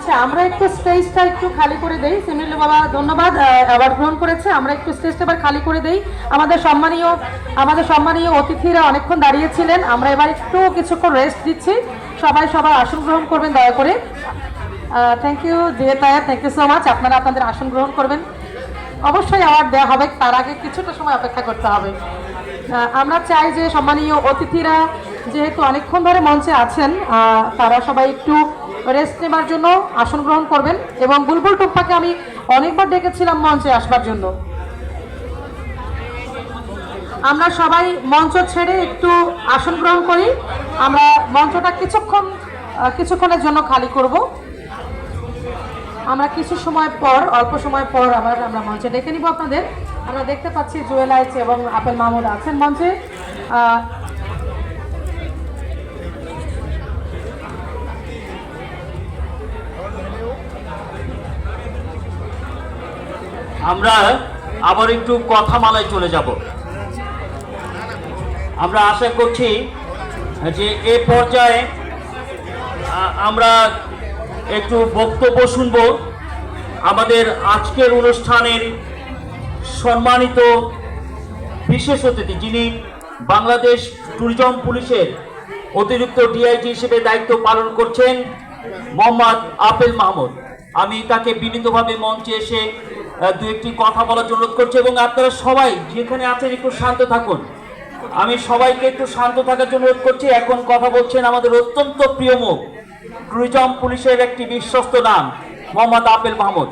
আচ্ছা আমরা একটু স্টেজটা একটু খালি করে দেই। সিমিল বাবা, ধন্যবাদ অ্যাওয়ার্ড গ্রহণ করেছে। আমরা একটু স্টেজটা এবার খালি করে দেই। আমাদের সম্মানীয় আমাদের সম্মানীয় অতিথিরা অনেকক্ষণ দাঁড়িয়েছিলেন। আমরা এবার একটু কিছুক্ষণ রেস্ট দিচ্ছি। সবাই, সবার আসন গ্রহণ করবেন, দয়া করে। থ্যাংক ইউ দিয়ে তায়া থ্যাংক ইউ সো মাচ আপনারা আপনাদের আসন গ্রহণ করবেন। অবশ্যই অ্যাওয়ার্ড দেওয়া হবে, তার আগে কিছুটা সময় অপেক্ষা করতে হবে। আমরা চাই যে সম্মানীয় অতিথিরা যেহেতু অনেকক্ষণ ধরে মঞ্চে আছেন তারা সবাই একটু রেস্ট নেবার জন্য আসন গ্রহণ করবেন এবং বুলবুল টুপ্পাকে আমি অনেকবার ডেকেছিলাম মঞ্চে আসবার জন্য। আমরা সবাই মঞ্চ ছেড়ে একটু আসন গ্রহণ করি। আমরা মঞ্চটা কিছুক্ষণ কিছুক্ষণের জন্য খালি করব। আমরা কিছু সময় পর, অল্প সময় পর আবার আমরা মঞ্চে ডেকে নিব আপনাদের। আমরা দেখতে পাচ্ছি জুয়েল আইচ এবং আপেল মাহমুদ আছেন মঞ্চে। আমরা আবার একটু কথামালায় চলে যাব। আমরা আশা করছি যে এ পর্যায়ে আমরা একটু বক্তব্য শুনব। আমাদের আজকের অনুষ্ঠানের সম্মানিত বিশেষ অতিথি যিনি বাংলাদেশ ট্যুরিজম পুলিশের অতিরিক্ত ডিআইজি হিসেবে দায়িত্ব পালন করছেন মোহাম্মদ আপেল মাহমুদ। আমি তাকে বিনীতভাবে মঞ্চে এসে দু একটি কথা বলার জন্য অনুরোধ করছি এবং আপনারা সবাই যেখানে আছেন একটু শান্ত থাকুন। আমি সবাইকে একটু শান্ত থাকার জন্য অনুরোধ করছি। এখন কথা বলছেন আমাদের অত্যন্ত প্রিয় মুখ ট্যুরিজম পুলিশের একটি বিশ্বস্ত নাম, মোহাম্মদ আপেল মাহমুদ।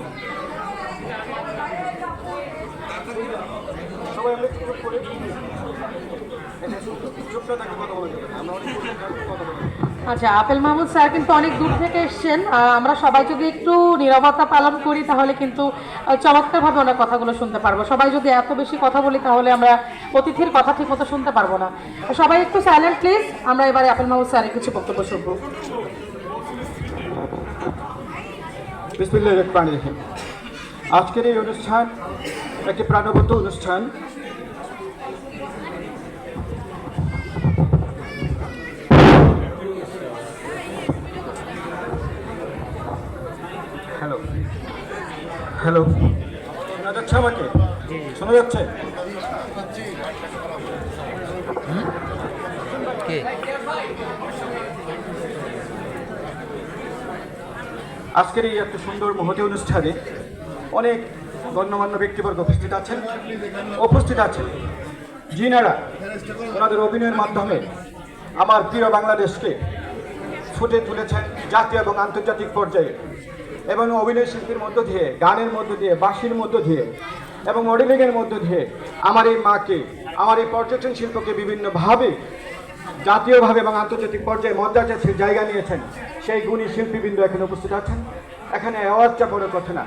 আচ্ছা আপেল মাহমুদ স্যার কিন্তু অনেক দূর থেকে এসছেন। আমরা সবাই যদি একটু নিরবতা পালন করি, তাহলে কিন্তু চমৎকারভাবে ওনার কথাগুলো শুনতে পারব। সবাই যদি এত বেশি কথা বলি, তাহলে আমরা অতিথির কথা ঠিক মতো শুনতে পারব না। সবাই একটু সাইলেন্ট প্লিজ আমরা এবারে আপেল মাহমুদ স্যারের কিছু বক্তব্য শুনব। আজকের এই অনুষ্ঠান একটি প্রাণবন্ত অনুষ্ঠান। হ্যালো। হ্যালো। শোনা যাচ্ছে আমাকে? শোনা যাচ্ছে? আজকের এই একটা সুন্দর মহতি অনুষ্ঠানে অনেক গণ্যমান্য ব্যক্তিবর্গ উপস্থিত আছেন। উপস্থিত আছেন। যিনারা ওনাদের অভিনয়ের মাধ্যমে আমার প্রিয় বাংলাদেশকে ফুটে তুলেছেন জাতীয় এবং আন্তর্জাতিক পর্যায়ে। এবং অভিনয় শিল্পীর মধ্য দিয়ে, গানের মধ্য দিয়ে, বাঁশির মধ্য দিয়ে এবং মডেলিংয়ের মধ্য দিয়ে আমার এই মাকে, আমার এই পর্যটন শিল্পকে বিভিন্নভাবে জাতীয়ভাবে এবং আন্তর্জাতিক পর্যায়ে মর্যাদার জায়গা নিয়েছেন। সেই গুণী শিল্পীবৃন্দ এখানে উপস্থিত আছেন। এখানে অ্যাওয়ার্ডটা বড় কথা না।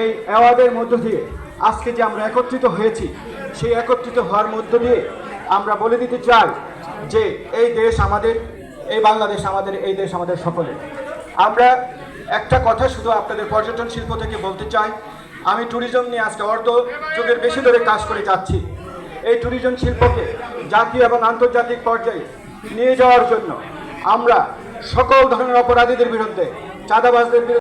এই অ্যাওয়ার্ডের মধ্য দিয়ে আজকে যে আমরা একত্রিত হয়েছি, সেই একত্রিত হওয়ার মধ্য দিয়ে আমরা বলে দিতে চাই যে এই দেশ আমাদের এই বাংলাদেশ আমাদের, এই দেশ আমাদের সকলের। আমরা একটা কথা শুধু আপনাদের পর্যটন শিল্প থেকে বলতে চাই। আমি ট্যুরিজম নিয়ে আজকে অর্ধ যুগের বেশি ধরে কাজ করে যাচ্ছি। এই ট্যুরিজম শিল্পকে জাতীয় এবং আন্তর্জাতিক পর্যায়ে নিয়ে যাওয়ার জন্য আমরা সকল ধরনের অপরাধীদের বিরুদ্ধে, চাঁদাবাজদের বিরুদ্ধে